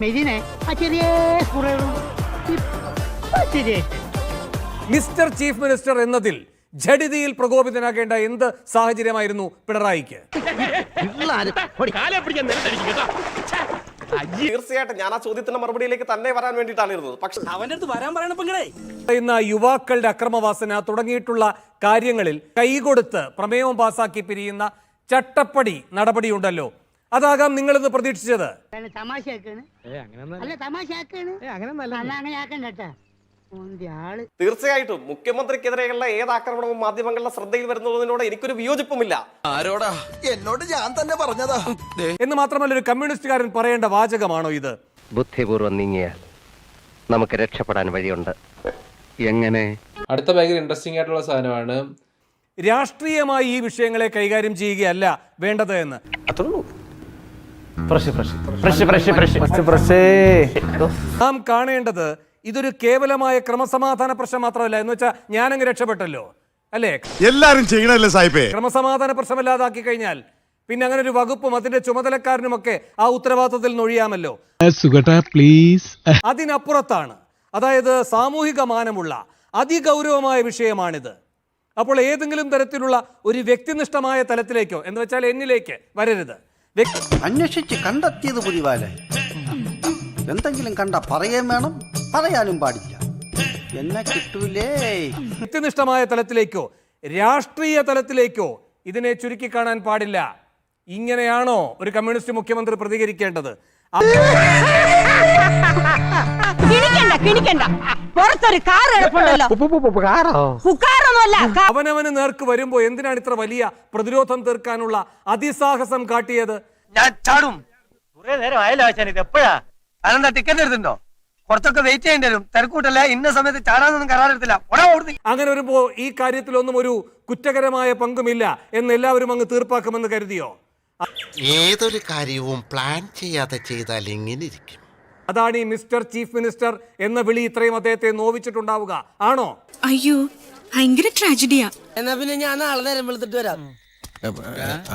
മെതിനെ ആ ചെറിയ കുറവും ശരിയായിട്ട് മിസ്റ്റർ ചീഫ് മിനിസ്റ്റർ എന്നതിൽ ജഡിതിയിൽ പ്രകോപിതനാകേണ്ട എന്ത് സാഹചര്യമായിരുന്നു പിണറായിക്ക്? തീർച്ചയായിട്ടും ഞാൻ ആ ചോദ്യത്തിന്റെ മറുപടിയിലേക്ക് തന്നെ വരാൻ വേണ്ടിയിട്ടാണ് ഇരുന്നത്. പക്ഷെ അവന്റെ അടുത്ത് വരാൻ പറയുന്ന യുവാക്കളുടെ അക്രമവാസന തുടങ്ങിയിട്ടുള്ള കാര്യങ്ങളിൽ കൈകൊടുത്ത് പ്രമേയം പാസാക്കി പിരിയുന്ന ചട്ടപ്പടി നടപടിയുണ്ടല്ലോ. അതാകാം നിങ്ങളിന്ന് പ്രതീക്ഷിച്ചത്. തീർച്ചയായിട്ടും മുഖ്യമന്ത്രിക്കെതിരെയുള്ള ഏത് ആക്രമണവും മാധ്യമങ്ങളുടെ ശ്രദ്ധയിൽ വരുന്നതിനോട് എനിക്കൊരു വിയോജിപ്പുമില്ല. ആരോടാ? എന്നോട് ഞാൻ തന്നെ പറഞ്ഞതാ. എന്ന് മാത്രമല്ല ഒരു കമ്മ്യൂണിസ്റ്റുകാരൻ പറയേണ്ട വാചകമാണോ ഇത്? ബുദ്ധിപൂർവം നീങ്ങിയാൽ നമുക്ക് രക്ഷപ്പെടാൻ വഴിയുണ്ട്. എങ്ങനെ? അടുത്ത ഭയങ്കര ഇൻട്രസ്റ്റിംഗ് ആയിട്ടുള്ള സാധനമാണ് രാഷ്ട്രീയമായി ഈ വിഷയങ്ങളെ കൈകാര്യം ചെയ്യുകയല്ല വേണ്ടത് എന്ന്. നാം കാണേണ്ടത് ഇതൊരു കേവലമായ ക്രമസമാധാന പ്രശ്നം മാത്രമല്ല. എന്ന് വെച്ചാൽ ഞാനങ്ങ് രക്ഷപ്പെട്ടല്ലോ. അല്ലേ? എല്ലാരും ചെയ്യണല്ലേ സാഹിബേ ക്രമസമാധാന പ്രശ്നം ഇല്ലാതാക്കി കഴിഞ്ഞാൽ പിന്നെ അങ്ങനെ ഒരു വകുപ്പും അതിന്റെ ചുമതലക്കാരനുമൊക്കെ ആ ഉത്തരവാദിത്തത്തിൽ നൊഴിയാമല്ലോ പ്ലീസ് അതിനപ്പുറത്താണ്. അതായത് സാമൂഹിക മാനമുള്ള അതിഗൗരവമായ വിഷയമാണിത്. അപ്പോൾ ഏതെങ്കിലും തരത്തിലുള്ള ഒരു വ്യക്തിനിഷ്ഠമായ തലത്തിലേക്കോ എന്ന് വെച്ചാൽ എന്നിലേക്ക് വരരുത്. അന്വേഷിച്ച് കണ്ടെത്തിയത് പുലിവാലായി എന്തെങ്കിലും കണ്ട പറയുകയും വേണം പറയാനും പാടില്ല. എന്നെ കിട്ടൂലേ. വ്യക്തിനിഷ്ഠമായ തലത്തിലേക്കോ രാഷ്ട്രീയ തലത്തിലേക്കോ ഇതിനെ ചുരുക്കി കാണാൻ പാടില്ല. ഇങ്ങനെയാണോ ഒരു കമ്മ്യൂണിസ്റ്റ് മുഖ്യമന്ത്രി പ്രതികരിക്കേണ്ടത്? കിണിക്കണ്ട കിണിക്കണ്ട. പുറത്തൊരു കാർ കിടപ്പുണ്ടല്ലോ അവനവന് നേർക്ക് വരുമ്പോ എന്തിനാണ് ഇത്ര വലിയ പ്രതിരോധം തീർക്കാനുള്ള അതിസാഹസം കാട്ടിയത്? ഞാൻ ചാടും. കുറെ നേരം ആയല്ലോ ആശാൻ ഇത് എപ്പോഴാ? അതെന്താ ടിക്കറ്റ് എടുത്തിട്ടുണ്ടോ? കുറച്ചൊക്കെ വെയിറ്റ് ചെയ്യേണ്ടി വരും. തിരക്കൂട്ടല്ല? ഇന്ന സമയത്ത് ചാടാനൊന്നും കരാറെടുത്തില്ല. അങ്ങനെ വരുമ്പോ ഈ കാര്യത്തിലൊന്നും ഒരു കുറ്റകരമായ പങ്കുമില്ല എന്ന് എല്ലാവരും അങ്ങ് തീർപ്പാക്കുമെന്ന് കരുതിയോ? ഏതൊരു കാര്യവും പ്ലാൻ ചെയ്യാതെ ചെയ്താൽ എങ്ങനെ ഇരിക്കും. അതാണ് ഈ മിസ്റ്റർ ചീഫ് മിനിസ്റ്റർ എന്ന വിളി ഇത്രയും അദ്ദേഹത്തെ നോവിച്ചിട്ടുണ്ടാവുക. ആണോ? അയ്യോ ഭയങ്കര ട്രാജഡിയാ എന്നാ പിന്നെ ഞാൻ ആളെ നേരം വെളുത്തിട്ട് വരാം.